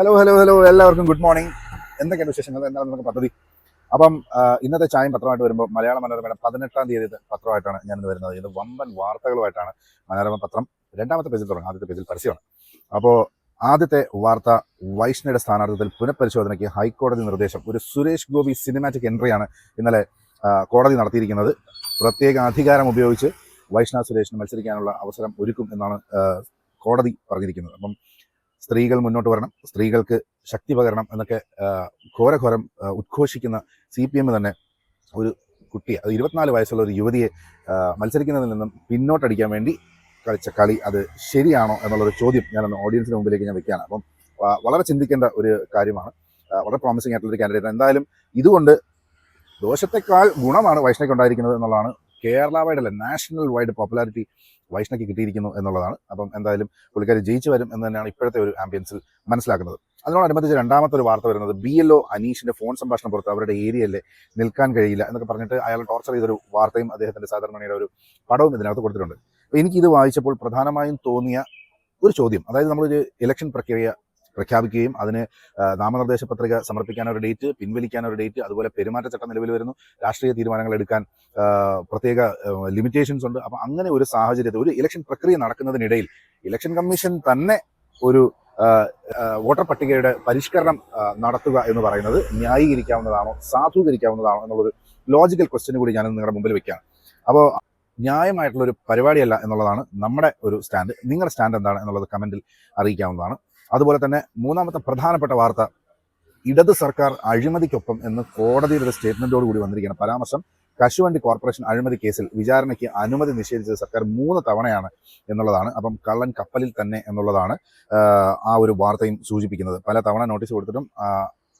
Hello hello hello എല്ലാവർക്കും good morning എന്തൊക്കെയാണ് വിശേഷങ്ങൾ? എന്താണ് നമുക്ക് പദ്ധതി? അപ്പം ഇന്നത്തെ ചായം പത്രമായിട്ട് വരുമ്പോൾ മലയാള മനോരമയുടെ പതിനെട്ടാം തീയതി പത്രമായിട്ടാണ് ഞാനിന്ന് വരുന്നത്. ഇത് വമ്പൻ വാർത്തകളുമായിട്ടാണ് മനോരമ പത്രം രണ്ടാമത്തെ പേജിൽ തുടങ്ങും ആദ്യത്തെ പേജിൽ പരസ്യമാണ്. അപ്പോൾ ആദ്യത്തെ വാർത്ത വൈഷ്ണയുടെ സ്ഥാനാർത്ഥത്തിൽ പുനഃപരിശോധനയ്ക്ക് ഹൈക്കോടതി നിർദ്ദേശം. ഒരു സുരേഷ് ഗോപി സിനിമാറ്റിക് എൻട്രിയാണ് ഇന്നലെ കോടതി നടത്തിയിരിക്കുന്നത്. പ്രത്യേക അധികാരം ഉപയോഗിച്ച് വൈഷ്ണ സുരേഷിന് മത്സരിക്കാനുള്ള അവസരം ഒരുക്കും എന്നാണ് കോടതി പറഞ്ഞിരിക്കുന്നത്. അപ്പം സ്ത്രീകൾ മുന്നോട്ട് വരണം സ്ത്രീകൾക്ക് ശക്തി പകരണം എന്നൊക്കെ ഘോരഘോരം ഉദ്ഘോഷിക്കുന്ന സി പി എം തന്നെ ഒരു കുട്ടിയെ അത് ഇരുപത്തിനാല് വയസ്സുള്ള ഒരു യുവതിയെ മത്സരിക്കുന്നതിൽ നിന്നും പിന്നോട്ടടിക്കാൻ വേണ്ടി കളിച്ച കളി അത് ശരിയാണോ എന്നുള്ളൊരു ചോദ്യം ഞാനൊന്ന് ഓഡിയൻസിന് മുമ്പിലേക്ക് ഞാൻ വെക്കുകയാണ്. അപ്പം വളരെ ചിന്തിക്കേണ്ട ഒരു കാര്യമാണ്. വളരെ പ്രോമിസിംഗ് ആയിട്ടുള്ള ഒരു കാൻഡിഡേറ്റ് എന്തായാലും ഇതുകൊണ്ട് ദോഷത്തെക്കാൾ ഗുണമാണ് വൈഷ്ണയ്ക്ക് ഉണ്ടായിരിക്കുന്നത് എന്നുള്ളതാണ് കേരള വൈഡ് അല്ല നാഷണൽ വൈഡ് പോപ്പുലാരിറ്റി വൈഷ്ണയ്ക്ക് കിട്ടിയിരിക്കുന്നു എന്നുള്ളതാണ്. അപ്പം എന്തായാലും പുള്ളിക്കാരി ജയിച്ചു വരും എന്ന് തന്നെയാണ് ഇപ്പോഴത്തെ ഒരു ആംബിയൻസിൽ മനസ്സിലാക്കുന്നത്. അതിനോടനുബന്ധിച്ച് രണ്ടാമത്തെ ഒരു വാർത്ത വരുന്നത് ബി എൽ ഒ അനീഷിന്റെ ഫോൺ സംഭാഷണം പുറത്ത് അവരുടെ ഏരിയയിൽ നിൽക്കാൻ കഴിയില്ല എന്നൊക്കെ പറഞ്ഞിട്ട് അയാൾ ടോർച്ചർ ചെയ്തൊരു വാർത്തയും അദ്ദേഹത്തിന്റെ സാധാരണയുടെ ഒരു പടവും ഇതിനകത്ത് കൊടുത്തിട്ടുണ്ട്. അപ്പോൾ എനിക്കിത് വായിച്ചപ്പോൾ പ്രധാനമായും തോന്നിയ ഒരു ചോദ്യം അതായത് നമ്മളൊരു ഇലക്ഷൻ പ്രക്രിയ പ്രഖ്യാപിക്കുകയും അതിന് നാമനിർദ്ദേശ പത്രിക സമർപ്പിക്കാൻ ഒരു ഡേറ്റ് പിൻവലിക്കാൻ ഒരു ഡേറ്റ് അതുപോലെ പെരുമാറ്റച്ചട്ടം നിലവിൽ വരുന്നു. രാഷ്ട്രീയ തീരുമാനങ്ങൾ എടുക്കാൻ പ്രത്യേക ലിമിറ്റേഷൻസ് ഉണ്ട്. അപ്പം അങ്ങനെ ഒരു സാഹചര്യത്തിൽ ഒരു ഇലക്ഷൻ പ്രക്രിയ നടക്കുന്നതിനിടയിൽ ഇലക്ഷൻ കമ്മീഷൻ തന്നെ ഒരു വോട്ടർ പട്ടികയുടെ പരിഷ്കരണം നടത്തുക എന്ന് പറയുന്നത് ന്യായീകരിക്കാവുന്നതാണോ സാധൂകരിക്കാവുന്നതാണോ എന്നുള്ളൊരു ലോജിക്കൽ ക്വസ്റ്റ്യൻ കൂടി ഞാൻ നിങ്ങളുടെ മുമ്പിൽ വെക്കുകയാണ്. അപ്പോൾ ന്യായമായിട്ടുള്ള ഒരു പരിപാടിയല്ല എന്നുള്ളതാണ് നമ്മുടെ ഒരു സ്റ്റാൻഡ് നിങ്ങളുടെ സ്റ്റാൻഡ് എന്താണ് എന്നുള്ളത് കമന്റിൽ അറിയിക്കാവുന്നതാണ്. അതുപോലെ തന്നെ മൂന്നാമത്തെ പ്രധാനപ്പെട്ട വാർത്ത ഇടത് സർക്കാർ അഴിമതിക്കൊപ്പം എന്ന് കോടതിയുടെ ഒരു സ്റ്റേറ്റ്മെന്റോട് കൂടി വന്നിരിക്കുകയാണ്. പരാമർശം കശുവണ്ടി കോർപ്പറേഷൻ അഴിമതി കേസിൽ വിചാരണയ്ക്ക് അനുമതി നിഷേധിച്ചത് സർക്കാർ മൂന്ന് തവണയാണ് എന്നുള്ളതാണ്. അപ്പം കള്ളൻ കപ്പലിൽ തന്നെ എന്നുള്ളതാണ് ആ ഒരു വാർത്തയും സൂചിപ്പിക്കുന്നത്. പല തവണ നോട്ടീസ് കൊടുത്തിട്ടും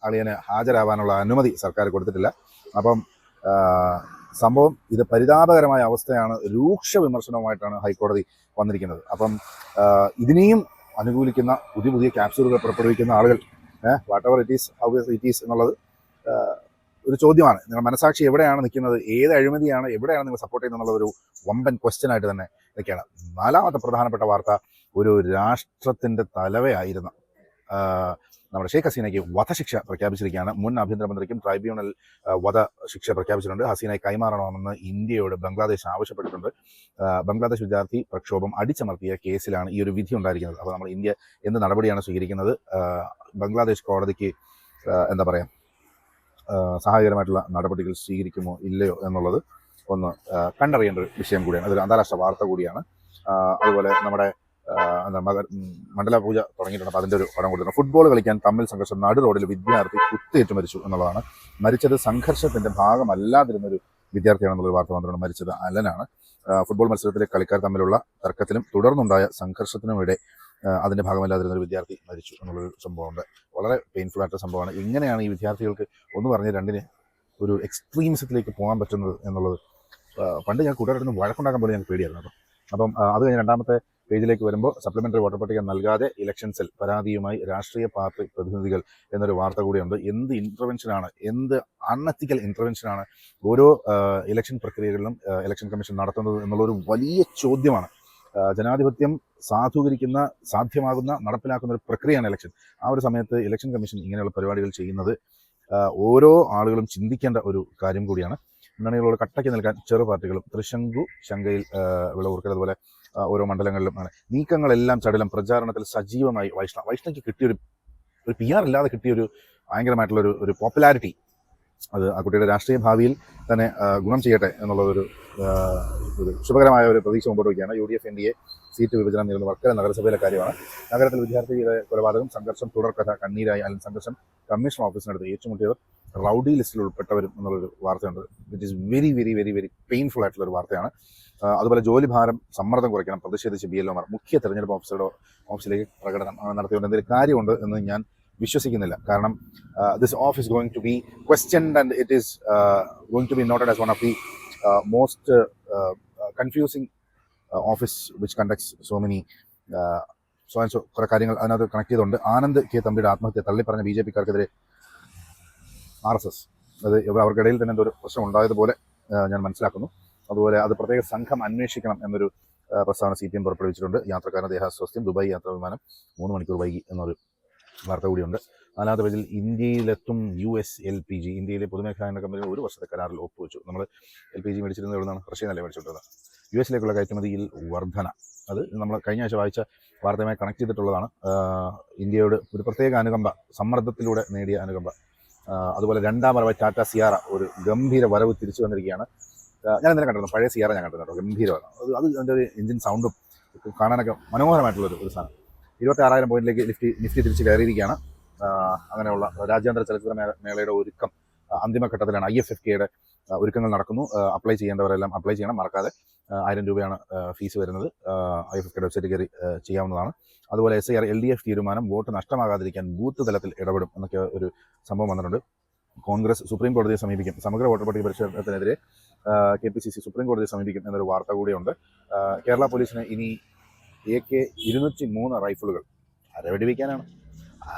അളിയന് ഹാജരാവാനുള്ള അനുമതി സർക്കാർ കൊടുത്തിട്ടില്ല. അപ്പം സംഭവം ഇത് പരിതാപകരമായ അവസ്ഥയാണ് രൂക്ഷ വിമർശനവുമായിട്ടാണ് ഹൈക്കോടതി വന്നിരിക്കുന്നത്. അപ്പം ഇതിനെയും അനുകൂലിക്കുന്ന പുതിയ പുതിയ ക്യാപ്സ്യൂളുകൾ പുറപ്പെടുവിക്കുന്ന ആളുകൾ. Whatever it is how it is എന്നുള്ളത് ഒരു ചോദ്യമാണ്. നിങ്ങൾ മനസാക്ഷി എവിടെയാണ് നിൽക്കുന്നത്? ഏത് അഴിമതിയാണ്? എവിടെയാണ് നിങ്ങൾ സപ്പോർട്ട് ചെയ്യുന്നത് എന്നുള്ള ഒരു വമ്പൻ ക്വസ്റ്റ്യൻ ആയിട്ട് തന്നെ നിൽക്കുകയാണ്. നാലാമത്തെ പ്രധാനപ്പെട്ട വാർത്ത ഒരു രാഷ്ട്രത്തിന്റെ തലവയായിരുന്ന. നമ്മുടെ ഷെയ്ഖ് ഹസീനയ്ക്ക് വധശിക്ഷ പ്രഖ്യാപിച്ചിരിക്കുകയാണ്. മുൻ ആഭ്യന്തരമന്ത്രിക്കും ട്രൈബ്യൂണൽ വധശിക്ഷ പ്രഖ്യാപിച്ചിട്ടുണ്ട്. ഹസീനയെ കൈമാറണമെന്ന് ഇന്ത്യയോട് ബംഗ്ലാദേശ് ആവശ്യപ്പെട്ടിട്ടുണ്ട്. ബംഗ്ലാദേശ് വിദ്യാർത്ഥി പ്രക്ഷോഭം അടിച്ചമർത്തിയ കേസിലാണ് ഈ ഒരു വിധി ഉണ്ടായിരിക്കുന്നത്. അപ്പോൾ നമ്മൾ ഇന്ത്യ എന്ത് നടപടിയാണ് സ്വീകരിക്കുന്നത്? ബംഗ്ലാദേശ് കോടതിക്ക് എന്താ പറയുക സഹായകരമായിട്ടുള്ള നടപടികൾ സ്വീകരിക്കുമോ ഇല്ലയോ എന്നുള്ളത് ഒന്ന് കണ്ടറിയേണ്ട ഒരു വിഷയം കൂടിയാണ്. അതൊരു അന്താരാഷ്ട്ര വാർത്ത കൂടിയാണ്. അതുപോലെ നമ്മുടെ എന്താ മണ്ഡല പൂജ തുടങ്ങിയിട്ടുണ്ട്. അതിന്റെ ഒരു പടം കൊടുത്തിട്ടുണ്ട്. ഫുട്ബോൾ കളിക്കാൻ തമ്മിൽ സംഘർഷം നടു റോഡിൽ വിദ്യാർത്ഥി കുത്തിയേറ്റ് മരിച്ചു എന്നുള്ളതാണ്. മരിച്ചത് സംഘർഷത്തിന്റെ ഭാഗമല്ലാതിരുന്നൊരു വിദ്യാർത്ഥിയാണെന്നുള്ള വാർത്ത വന്നിട്ടുണ്ട്. മരിച്ചത് അലനാണ്. ഫുട്ബോൾ മത്സരത്തിലെ കളിക്കാർ തമ്മിലുള്ള തർക്കത്തിലും തുടർന്നുണ്ടായ സംഘർഷത്തിനുമിടെ അതിന്റെ ഭാഗമല്ലാതിരുന്ന ഒരു വിദ്യാർത്ഥി മരിച്ചു എന്നുള്ളൊരു സംഭവമുണ്ട്. വളരെ പെയിൻഫുൾ ആയിട്ടുള്ള സംഭവമാണ്. ഇങ്ങനെയാണ് ഈ വിദ്യാർത്ഥികൾക്ക് ഒന്ന് പറഞ്ഞ് രണ്ടിന് ഒരു എക്സ്ട്രീമിസത്തിലേക്ക് പോകാൻ പറ്റുന്നത് എന്നുള്ളത് പണ്ട് ഞാൻ കൂട്ടുകാരുടെ വഴക്കുണ്ടാക്കാൻ പോലും ഞാൻ പേടിയായിരുന്നു അപ്പം അത് കഴിഞ്ഞ് രണ്ടാമത്തെ പേജിലേക്ക് വരുമ്പോൾ സപ്ലിമെന്ററി വോട്ടർ പട്ടിക നൽകാതെ ഇലക്ഷൻസിൽ പരാതിയുമായി രാഷ്ട്രീയ പാർട്ടി പ്രതിനിധികൾ എന്നൊരു വാർത്ത കൂടിയുണ്ട്. എന്ത് ഇന്റർവെൻഷനാണ് എന്ത് അൺഎത്തിക്കൽ ഇന്റർവെൻഷനാണ് ഓരോ ഇലക്ഷൻ പ്രക്രിയകളിലും ഇലക്ഷൻ കമ്മീഷൻ നടത്തുന്നത് എന്നുള്ളൊരു വലിയ ചോദ്യമാണ്. ജനാധിപത്യം സാധൂകരിക്കുന്ന സാധ്യമാകുന്ന നടപ്പിലാക്കുന്ന ഒരു പ്രക്രിയയാണ് ഇലക്ഷൻ ആ ഒരു സമയത്ത് ഇലക്ഷൻ കമ്മീഷൻ ഇങ്ങനെയുള്ള പരിപാടികൾ ചെയ്യുന്നത് ഓരോ ആളുകളും ചിന്തിക്കേണ്ട ഒരു കാര്യം കൂടിയാണ്. മുന്നണികളോട് കട്ടയ്ക്ക് നിൽക്കാൻ ചെറു പാർട്ടികളും തൃശങ്കു ശങ്കയിൽ വിളവൂർക്കൽ അതുപോലെ ഓരോ മണ്ഡലങ്ങളിലും ആണ്. നീക്കങ്ങളെല്ലാം ചടലം പ്രചാരണത്തിൽ സജീവമായി വൈഷ്ണവ വൈഷ്ണവയ്ക്ക് കിട്ടിയൊരു ഒരു പി ആർ ഇല്ലാതെ കിട്ടിയൊരു ഭയങ്കരമായിട്ടുള്ള ഒരു ഒരു പോപ്പുലാരിറ്റി അത് ആ കുട്ടിയുടെ രാഷ്ട്രീയ ഭാവിയിൽ തന്നെ ഗുണം ചെയ്യട്ടെ എന്നുള്ളതൊരു ആ, ഒരു ശുഭകരമായ ഒരു പ്രതീക്ഷ മുമ്പോട്ട് വയ്ക്കുകയാണ്. U D F N D A seat വിഭജനം നേരിടുന്ന വർക്കല നഗരസഭയിലെ കാര്യമാണ്. നഗരത്തിൽ വിദ്യാർത്ഥിയുടെ കൊലപാതകം സംഘർഷം തുടർക്കഥ കണ്ണീരായി അല്ലെങ്കിൽ സംഘർഷം കമ്മീഷൻ ഓഫീസിനടുത്ത് ഏറ്റുമുട്ടിയവർ റൗഡി ലിസ്റ്റിൽ ഉൾപ്പെട്ടവരും എന്നുള്ളൊരു വാർത്തയുണ്ട്. It is very very very very painful ആയിട്ടുള്ള ഒരു വാർത്തയാണ് അതുപോലെ ജോലി ഭാരം സമ്മർദ്ദം കുറയ്ക്കണം പ്രതിഷേധിച്ച് ബി എൽ ഒമാർ മുഖ്യ തെരഞ്ഞെടുപ്പ് ഓഫീസറുടെ ഓഫീസിലേക്ക് പ്രകടനം നടത്തിയുകൊണ്ട് എന്തെങ്കിലും കാര്യമുണ്ട് എന്ന് ഞാൻ വിശ്വസിക്കുന്നില്ല. കാരണം this off is going to be questioned and it is going to be noted as one of the most confusing office which conducts so many so and so കുറെ കാര്യങ്ങൾ അതിനകത്ത് കണക്ട് ചെയ്തുകൊണ്ട് ആനന്ദ് കെ. തമ്പിയുടെ ആത്മഹത്യ തള്ളിപ്പറഞ്ഞ ബി ജെ പിക്കാർക്കെതിരെ R S S. അത് ഇവർ അവർക്കിടയിൽ തന്നെ എന്തൊരു പ്രശ്നം ഉണ്ടായതുപോലെ ഞാൻ മനസ്സിലാക്കുന്നു. അതുപോലെ അത് പ്രത്യേക സംഘം അന്വേഷിക്കണം എന്നൊരു പ്രസ്താവന സി പി എം പുറപ്പെടുവിച്ചിട്ടുണ്ട്. യാത്രക്കാരൻ ദേഹാസ്വാസ്ഥ്യം ദുബായ് യാത്രാ വിമാനം മൂന്ന് മണിക്കൂർ വൈകി എന്നൊരു വാർത്ത കൂടിയുണ്ട്. നാലാമത്തെ പേജിൽ ഇന്ത്യയിലെത്തും U S L P G. ഇന്ത്യയിലെ പൊതുമേഖലാ കമ്പനികൾ ഒരു വർഷത്തെ കരാറിൽ ഒപ്പുവെച്ചു. നമ്മൾ എൽ പി ജി മേടിച്ചിരുന്നത് എവിടെ നിന്നാണ് റഷ്യ നില മേടിച്ചിട്ടുള്ളത് യു എസിലേക്കുള്ള കയറ്റുമതിയിൽ വർധന. അത് നമ്മൾ കഴിഞ്ഞ ആഴ്ച വായിച്ച വാർത്തയുമായി കണക്ട് ചെയ്തിട്ടുള്ളതാണ്. ഇന്ത്യയോട് ഒരു പ്രത്യേക അനുകമ്പ സമ്മർദ്ദത്തിലൂടെ നേടിയ അനുകമ്പ. അതുപോലെ രണ്ടാം വരവ് ടാറ്റ സിയാറ ഒരു ഗംഭീര വരവ് തിരിച്ചു വന്നിരിക്കുകയാണ്. ഞാൻ ഇന്നലെ കണ്ടിരുന്നു. പഴയ സിയാറ ഞാൻ കണ്ടിരുന്നു കേട്ടോ. ഗംഭീരമാണ്. അത് അത് അതിന്റെ ഒരു എഞ്ചിൻ സൗണ്ടും കാണാനൊക്കെ മനോഹരമായിട്ടുള്ളൊരു ഒരു സാധനം. ഇരുപത്തി ആറായിരം പോയിന്റിലേക്ക് നിഫ്റ്റി നിഫ്റ്റി തിരിച്ച് കയറിയിരിക്കുകയാണ്. അങ്ങനെയുള്ള രാജ്യാന്തര ചലച്ചിത്ര മേളയുടെ ഒരുക്കം അന്തിമഘട്ടത്തിലാണ് ഐ എഫ് എഫ് കെയുടെ ഒരുക്കങ്ങൾ നടക്കുന്നു. അപ്ലൈ ചെയ്യേണ്ടവരെല്ലാം അപ്ലൈ ചെയ്യണം. മറക്കാതെ ആയിരം രൂപയാണ് ഫീസ് വരുന്നത്. ഐ എഫ് എഫ് വെബ്സൈറ്റ് കയറി ചെയ്യാവുന്നതാണ്. അതുപോലെ S I R L D F തീരുമാനം വോട്ട് നഷ്ടമാകാതിരിക്കാൻ ബൂത്ത് തലത്തിൽ ഇടപെടും എന്നൊക്കെ ഒരു സംഭവം വന്നിട്ടുണ്ട്. കോൺഗ്രസ് സുപ്രീം കോടതിയെ സമീപിക്കും. സമഗ്ര വോട്ടർ പട്ടിക പരിശോധനത്തിനെതിരെ K P C C supreme കോടതിയെ സമീപിക്കും എന്നൊരു വാർത്ത കൂടിയുണ്ട്. കേരള പോലീസിന് ഇനി എ കെ ഇരുന്നൂറ്റി മൂന്ന് റൈഫിളുകൾ. ആരെ വെടിവെക്കാനാണ്?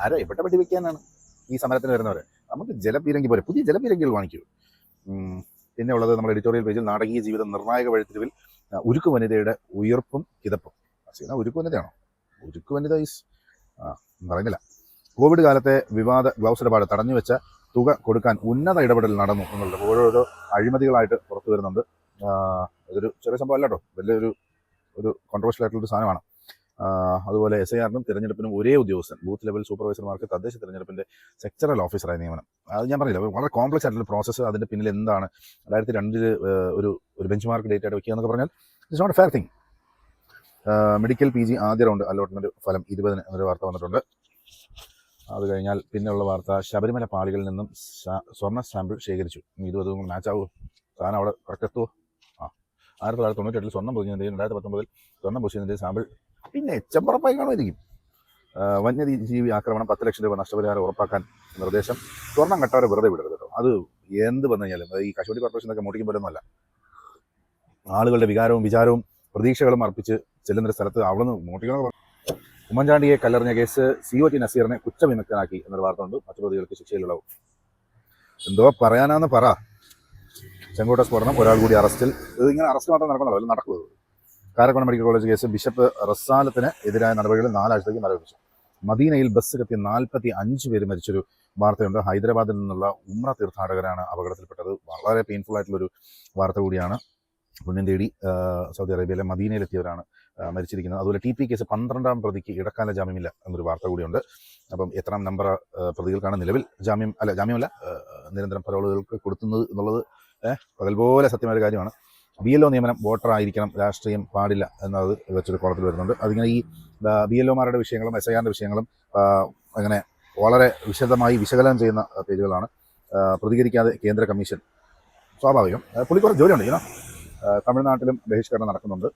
ആരെ എവിടെ വെടിവെക്കാനാണ്? ഈ സമരത്തിന് വരുന്നവരെ. നമുക്ക് ജലപീരങ്കി പോലെ പുതിയ ജലപീരങ്കികൾ വാങ്ങിക്കൂ. പിന്നെ ഉള്ളത് നമ്മുടെ എഡിറ്റോറിയൽ പേജിൽ നാടകീയ ജീവിതം നിർണായക വഴിത്തിരിവിൽ ഉരുക്കു വനിതയുടെ ഉയർപ്പും കിതപ്പും. സീന ഉരുക്ക് വനിതയാണോ? ഉരുക്ക് വനിത ഈസ് ആ കോവിഡ് കാലത്തെ വിവാദ ഗ്ലൗസ് ഇടപാട് തടഞ്ഞു വെച്ച തുക കൊടുക്കാൻ ഉന്നത ഇടപെടൽ നടന്നു എന്നുള്ളത് ഓരോരോ അഴിമതികളായിട്ട് പുറത്തു വരുന്നുണ്ട്. ഇതൊരു ചെറിയ സംഭവം അല്ല കേട്ടോ. വലിയൊരു ഒരു കോൺട്രവേഴ്ഷ്യൽ ആയിട്ടുള്ള ഒരു സാധനമാണ് അതുപോലെ എസ് ഐ ആറിനും തിരഞ്ഞെടുപ്പിനും ഒരേ ഉദ്യോഗസ്ഥൻ ബൂത്ത് ലെവൽ സൂപ്പർവൈസർമാർക്ക് തദ്ദേശ തിരഞ്ഞെടുപ്പിന്റെ സെക്ടറൽ ഓഫീസറായി നിയമനം. അത് ഞാൻ പറഞ്ഞില്ല വളരെ കോംപ്ലക്സ് ആയിട്ടുള്ള പ്രോസസ്സ് അതിന്റെ പിന്നിൽ എന്താണ് രണ്ടായിരത്തി രണ്ടിൽ ഒരു ഒരു ബെഞ്ച് മാർക്ക് ഡേറ്റ് ആയിട്ട് വെക്കുക എന്നൊക്കെ പറഞ്ഞാൽ it's not a fair thing medical P G ആദ്യ റൗണ്ട് അലോട്ട്മെന്റ് ഫലം ഇരുപതിന് എന്നൊരു വാർത്ത വന്നിട്ടുണ്ട്. അത് കഴിഞ്ഞാൽ പിന്നെയുള്ള വാർത്ത ശബരിമല പാളികളിൽ നിന്നും സ്വർണ സാമ്പിൾ ശേഖരിച്ചു. അതും മാച്ച് ആവുമോ സാധനം അവിടെ കറക്റ്റ് ആയിരത്തി തൊള്ളായിരത്തി തൊണ്ണൂറ്റെട്ടിൽ സ്വർണം പൊതിഞ്ഞതിന്റെയും രണ്ടായിരത്തി പത്തൊമ്പതിൽ സ്വർണം പൊതിഞ്ഞതിന്റെയും സാമ്പിൾ പിന്നെ എച്ചമ്പറപ്പായി കാണുമായിരിക്കും. വന്യജീവി ആക്രമണം പത്ത് ലക്ഷം രൂപ നഷ്ടപരിഹാരം ഉറപ്പാക്കാൻ നിർദ്ദേശം. സ്വർണം കട്ടവരെ വെറുതെ വിടരുത് കേട്ടോ. അത് എന്ത് വന്നു കഴിഞ്ഞാലും ഈ കശുവണ്ടി കോർപ്പറേഷനൊക്കെ മോട്ടിക്കും പോലൊന്നുമല്ല ആളുകളുടെ വികാരവും വിചാരവും പ്രതീക്ഷകളും അർപ്പിച്ച് ചെല്ലുന്ന സ്ഥലത്ത് അവിടെ നിന്ന് മോട്ടിക്കണം ഉമ്മൻചാണ്ടിയെ കല്ലെറിഞ്ഞ കേസ് സി ഒ ടി നസീറിനെ കുറ്റവിമുക്തനാക്കി എന്നൊരു വാർത്ത ഉണ്ട് മറ്റു പ്രതികൾക്ക് ശിക്ഷയിലുള്ളവും എന്തോ പറയാനാന്ന് പറ. ചെങ്കോട്ട സ്ഫോടനം ഒരാൾ കൂടി അറസ്റ്റിൽ. ഇത് ഇങ്ങനെ അറസ്റ്റ് മാത്രം നടക്കണമല്ലോ നടക്കുന്നത്. Karakonam medical college case bishop റസാലത്തിന് എതിരായ നടപടികൾ നാലാഴ്ചത്തേക്ക് മരവിപ്പിച്ചു മദീനയിൽ ബസ് കത്തിയ നാൽപ്പത്തി അഞ്ച് പേര് മരിച്ചൊരു വാർത്തയുണ്ട്. ഹൈദരാബാദിൽ നിന്നുള്ള ഉമ്ര തീർത്ഥാടകരാണ് അപകടത്തിൽപ്പെട്ടത്. വളരെ പെയിൻഫുൾ ആയിട്ടുള്ളൊരു വാർത്ത കൂടിയാണ്. പുണ്യം തേടി സൗദി അറേബ്യയിലെ മദീനയിലെത്തിയവരാണ് മരിച്ചിരിക്കുന്നത്. അതുപോലെ ടി പി കേസ് പന്ത്രണ്ടാം പ്രതിക്ക് ഇടക്കാല ജാമ്യമില്ല എന്നൊരു വാർത്ത കൂടിയുണ്ട്. അപ്പം എത്രാം നമ്പർ പ്രതികൾക്കാണ് നിലവിൽ ജാമ്യം അല്ല ജാമ്യമല്ല നിരന്തരം പരോളുകൾക്ക് കൊടുക്കുന്നത് എന്നുള്ളത് പകൽ പോലെ സത്യമായ ഒരു കാര്യമാണ്. ബി എൽ ഒ നിയമനം വോട്ടറായിരിക്കണം രാഷ്ട്രീയം പാടില്ല എന്നത് വെച്ചൊരു കോളത്തിൽ വരുന്നുണ്ട്. അതിങ്ങനെ ഈ ബി എൽ ഒമാരുടെ വിഷയങ്ങളും എസ് ഐ ആറിന്റെ വിഷയങ്ങളും അങ്ങനെ വളരെ വിശദമായി വിശകലനം ചെയ്യുന്ന പേജുകളാണ്. പ്രതികരിക്കാതെ കേന്ദ്ര കമ്മീഷൻ സ്വാഭാവികം. പുള്ളിക്കുറച്ച് പുള്ളി കുറച്ച് ജോലിയുണ്ട് ഇങ്ങനെ തമിഴ്നാട്ടിലും ബഹിഷ്കരണം നടക്കുന്നുണ്ട്.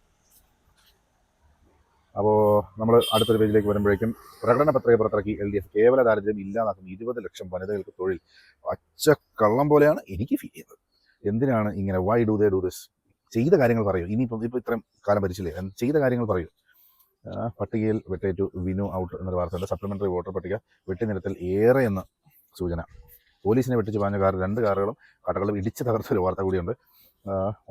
അപ്പോൾ നമ്മൾ അടുത്തൊരു പേജിലേക്ക് വരുമ്പോഴേക്കും പ്രകടന പത്രിക പുറത്തിറക്കി എൽ ഡി എഫ് കേവല ദാരിദ്ര്യം ഇല്ലാതാക്കുന്ന ഇരുപത് ലക്ഷം വനിതകൾക്ക് തൊഴിൽ. പച്ചക്കള്ളം കള്ളം പോലെയാണ് എനിക്ക് ഫീൽ ചെയ്യുന്നത്. എന്തിനാണ് ഇങ്ങനെ why do they do this ചെയ്ത കാര്യങ്ങൾ പറയൂ. ഇനിയിപ്പം ഇപ്പോൾ ഇത്രയും കാലം ഭരിച്ചില്ലേ? ചെയ്ത കാര്യങ്ങൾ പറയൂ. പട്ടികയിൽ വെട്ടേറ്റു വിനു ഔട്ട് എന്നൊരു വാർത്തയുണ്ട്. സപ്ലിമെന്ററി വോട്ടർ പട്ടിക വെട്ടിനിരത്തിൽ ഏറെ എന്ന സൂചന. പോലീസിനെ വെട്ടിച്ച് പാഞ്ഞ കാർ രണ്ട് കാറുകളും കടകളും ഇടിച്ച് തകർത്തൊരു വാർത്ത കൂടിയുണ്ട്.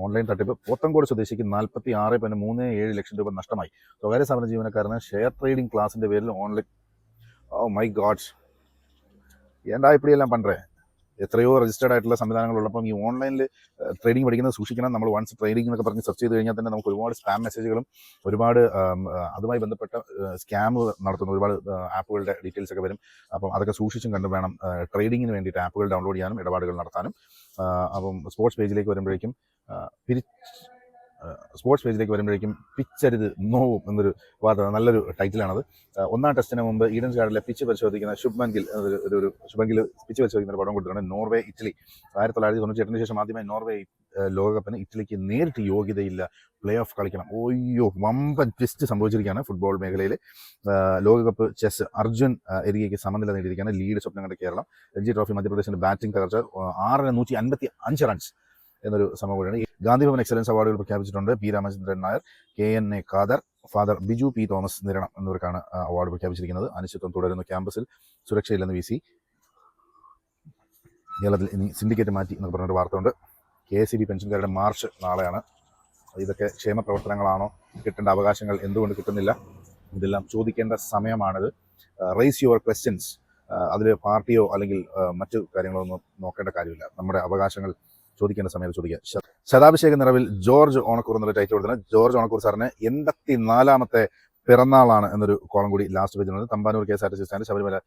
ഓൺലൈൻ തട്ടിപ്പ്. പോത്തങ്കോട് സ്വദേശിക്ക് നാൽപ്പത്തി ആറ് പോയിന്റ് മൂന്ന് ഏഴ് ലക്ഷം രൂപ നഷ്ടമായി. സ്വകാര്യ സ്ഥാപന ജീവനക്കാരന് ഷെയർ ട്രേഡിംഗ് ക്ലാസിന്റെ പേരിൽ ഓൺലൈൻ ഓ മൈ ഗാഡ്സ് എന്താ ഇപ്പടിയെല്ലാം പണ്ടേ? എത്രയോ രജിസ്റ്റേർഡ് ആയിട്ടുള്ള സംവിധാനങ്ങളുള്ളപ്പം ഈ ഓൺലൈനിൽ ട്രേഡിംഗ് പഠിക്കുന്നത് സൂക്ഷിക്കണം. നമ്മൾ വൺസ് ട്രേഡിംഗ് എന്നൊക്കെ പറഞ്ഞ് സെർച്ച് ചെയ്ത് കഴിഞ്ഞാൽ തന്നെ നമുക്ക് ഒരുപാട് സ്പാം മെസ്സേജുകളും ഒരുപാട് അതുമായി ബന്ധപ്പെട്ട സ്കാം നടത്തുന്ന ഒരുപാട് ആപ്പുകളുടെ ഡീറ്റെയിൽസ് ഒക്കെ വരും. അപ്പം അതൊക്കെ സൂക്ഷിച്ചും കണ്ടും വേണം ട്രേഡിങ്ങിന് വേണ്ടിയിട്ട് ആപ്പുകൾ ഡൗൺലോഡ് ചെയ്യാനും ഇടപാടുകൾ നടത്താനും. അപ്പം സ്പോർട്സ് പേജിലേക്ക് വരുമ്പോഴേക്കും സ്പോർട്സ് പേജിലേക്ക് വരുമ്പോഴേക്കും പിച്ചരുത് നോവും എന്നൊരു വാർത്ത നല്ലൊരു ടൈറ്റിലാണത് ഒന്നാം ടെസ്റ്റിന് മുമ്പ് ഈഡൻസ് ഗാർഡിലെ പിച്ച് പരിശോധിക്കുന്ന ശുഭ്മൻ ഗിൽ എന്നൊരു ഒരു ഒരു ഗിൽ പിച്ച് പരിശോധിക്കുന്ന ഒരു പടം കൊടുത്തിട്ടുണ്ട്. Norway Italy. ആയിരത്തി തൊള്ളായിരത്തി ശേഷം ആദ്യമായി നോർവേ ലോകകപ്പിന് ഇറ്റലിക്ക് നേരിട്ട് യോഗ്യതയില്ല. പ്ലേ ഓഫ് കളിക്കണം. ഓയ്യോ വമ്പൻ ട്വിസ്റ്റ് സംഭവിച്ചിരിക്കുകയാണ് ഫുട്ബോൾ മേഖലയിൽ ലോകകപ്പ് ചെസ് അർജുൻ എരികയ്ക്ക് സമനില നേടിയിരിക്കുകയാണ്. ലീഡ് സ്വപ്നം കണ്ട കേരളം. രഞ്ജി ട്രോഫി മധ്യപ്രദേശിന്റെ ബാറ്റിംഗ് തകർച്ച ആറിന് നൂറ്റി അൻപത്തി അഞ്ച് റൺസ് എന്നൊരു സംഭവം കൂടിയാണ്. ഗാന്ധി ഭവൻ എക്സലൻസ് അവാർഡുകൾ പ്രഖ്യാപിച്ചിട്ടുണ്ട് P Ramachandran Nair K N A Khader father Biju P Thomas Niranam എന്നിവർക്കാണ് അവാർഡ് പ്രഖ്യാപിച്ചിരിക്കുന്നത്. അനിശ്ചിത്വം തുടരുന്ന ക്യാമ്പസിൽ. സുരക്ഷയില്ലെന്ന് വി സി. കേരളത്തിൽ ഇനി സിൻഡിക്കേറ്റ് മാറ്റി എന്നൊക്കെ പറഞ്ഞൊരു വാർത്തയുണ്ട്. കെ എസ് സി ബി പെൻഷൻകാരുടെ മാർച്ച് നാളെയാണ്. ഇതൊക്കെ ക്ഷേമ പ്രവർത്തനങ്ങളാണോ? കിട്ടേണ്ട അവകാശങ്ങൾ എന്തുകൊണ്ട് കിട്ടുന്നില്ല? ഇതെല്ലാം ചോദിക്കേണ്ട സമയമാണിത്. റേസ് യുവർ ക്വസ്റ്റ്യൻസ് അതിൽ പാർട്ടിയോ അല്ലെങ്കിൽ മറ്റു കാര്യങ്ങളോ ഒന്നും നോക്കേണ്ട കാര്യമില്ല. നമ്മുടെ അവകാശങ്ങൾ ചോദിക്കേണ്ട സമയത്ത് ചോദിക്കുക ശതാഭിഷേക നിറവിൽ ജോർജ് ഓണക്കൂർ എന്നുള്ള ടൈറ്റിൽ കൊടുത്തത് ജോർജ് ഓണക്കൂർ സാറിന് എൺപത്തി നാലാമത്തെ പിറന്നാളാണ് എന്നൊരു കോളം കൂടി ലാസ്റ്റ് പേജിൽ ഉണ്ട്. Thampanoor K S R T C stand Sabarimala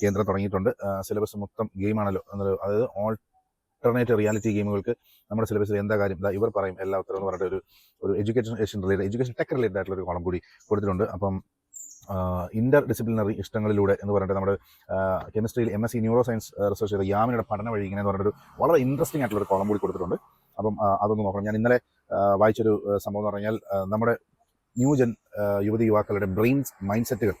കേന്ദ്രം തുടങ്ങിയിട്ടുണ്ട്. സിലബസ് മൊത്തം ഗെയിമാണല്ലോ എന്നൊരു അതായത് ഓൾട്ടർനേറ്റ് റിയാലിറ്റി ഗെയിമുകൾക്ക് നമ്മുടെ സിലബസിൽ എന്താ കാര്യം? ഇവർ പറയും എല്ലാ ഉത്തരവും പറഞ്ഞിട്ട് ഒരു ഒരു education related education tech related ആയിട്ടുള്ള ഒരു കോളം കൂടി കൊടുത്തിട്ടുണ്ട്. അപ്പം ഇന്റർ ഡിസിപ്ലിനറി ഇഷ്ടങ്ങളിലൂടെ എന്ന് പറഞ്ഞിട്ട് നമ്മുടെ കെമിസ്ട്രിയിൽ M S C neuroscience research ചെയ്ത യാമിനിയുടെ പഠന വഴി ഇങ്ങനെ ഒരു വളരെ ഇൻട്രസ്റ്റിംഗ് ആയിട്ടുള്ള ഒരു കോളം കൂടി കൊടുത്തിട്ടുണ്ട്. അപ്പം അതൊന്ന് നോക്കണം. ഞാൻ ഇന്നലെ വായിച്ചൊരു സംഭവം എന്ന് പറഞ്ഞാൽ നമ്മുടെ ന്യൂജൻ യുവതി യുവാക്കളുടെ ബ്രെയിൻസ് മൈൻഡ് സെറ്റുകൾ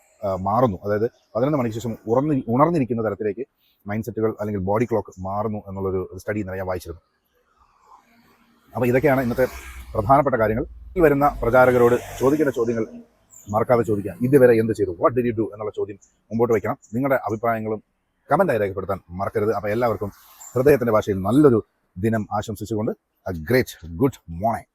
മാറുന്നു. അതായത് പതിനൊന്ന് മണിക്ക് ശേഷം ഉറന്ന് ഉണർന്നിരിക്കുന്ന തരത്തിലേക്ക് മൈൻഡ് സെറ്റുകൾ അല്ലെങ്കിൽ ബോഡി ക്ലോക്ക് മാറുന്നു എന്നുള്ളൊരു സ്റ്റഡി ഇന്നലെ ഞാൻ വായിച്ചിരുന്നു. അപ്പോൾ ഇതൊക്കെയാണ് ഇന്നത്തെ പ്രധാനപ്പെട്ട കാര്യങ്ങൾ. വരുന്ന പ്രചാരകരോട് ചോദിക്കേണ്ട ചോദ്യങ്ങൾ മറക്കാതെ ചോദിക്കുക ഇതുവരെ എന്ത് ചെയ്തു? വാട്ട് ഡിഡ് യു ഡു എന്നുള്ള ചോദ്യം മുമ്പോട്ട് വയ്ക്കണം നിങ്ങളുടെ അഭിപ്രായങ്ങളും കമന്റായി രേഖപ്പെടുത്താൻ മറക്കരുത്. അപ്പോൾ എല്ലാവർക്കും ഹൃദയത്തിന്റെ ഭാഷയിൽ നല്ലൊരു ദിനം ആശംസിച്ചുകൊണ്ട് എ ഗ്രേറ്റ് ഗുഡ് മോർണിംഗ്